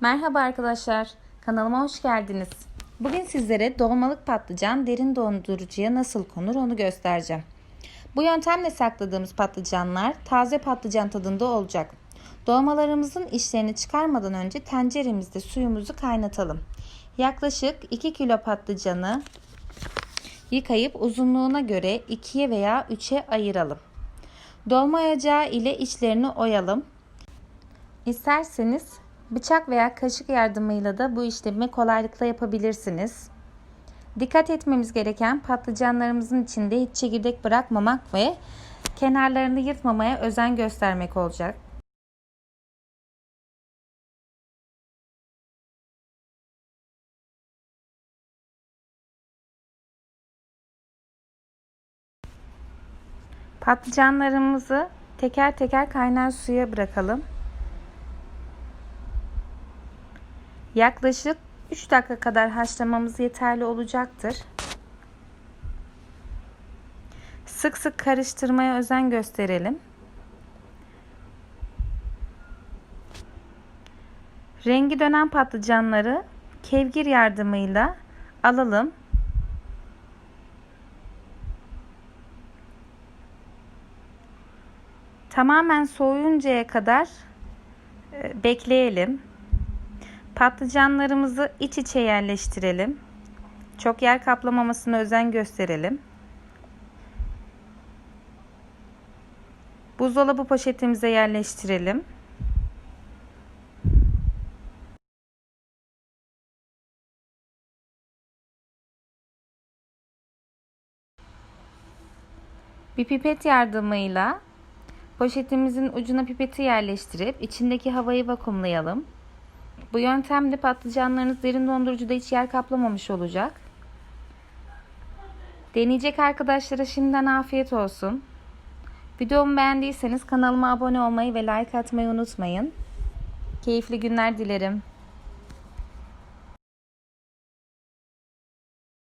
Merhaba arkadaşlar, kanalıma hoş geldiniz. Bugün sizlere dolmalık patlıcan derin dondurucuya nasıl konur onu göstereceğim. Bu yöntemle sakladığımız patlıcanlar taze patlıcan tadında olacak. Dolmalarımızın işlerini çıkarmadan önce tenceremizde suyumuzu kaynatalım. Yaklaşık 2 kilo patlıcanı yıkayıp uzunluğuna göre 2'ye veya 3'e ayıralım. Dolma oyacağı ile içlerini oyalım. İsterseniz bıçak veya kaşık yardımıyla da bu işlemi kolaylıkla yapabilirsiniz. Dikkat etmemiz gereken patlıcanlarımızın içinde hiç çekirdek bırakmamak ve kenarlarını yırtmamaya özen göstermek olacak. Patlıcanlarımızı teker teker kaynar suya bırakalım. Yaklaşık 3 dakika kadar haşlamamız yeterli olacaktır. Sık sık karıştırmaya özen gösterelim. Rengi dönen patlıcanları kevgir yardımıyla alalım. Tamamen soğuyuncaya kadar e, bekleyelim. Patlıcanlarımızı iç içe yerleştirelim. Çok yer kaplamamasına özen gösterelim. Buzdolabı poşetimize yerleştirelim. Bir pipet yardımıyla poşetimizin ucuna pipeti yerleştirip içindeki havayı vakumlayalım. Bu yöntemle patlıcanlarınız derin dondurucuda hiç yer kaplamamış olacak. Deneyecek arkadaşlara şimdiden afiyet olsun. Videomu beğendiyseniz kanalıma abone olmayı ve like atmayı unutmayın. Keyifli günler dilerim.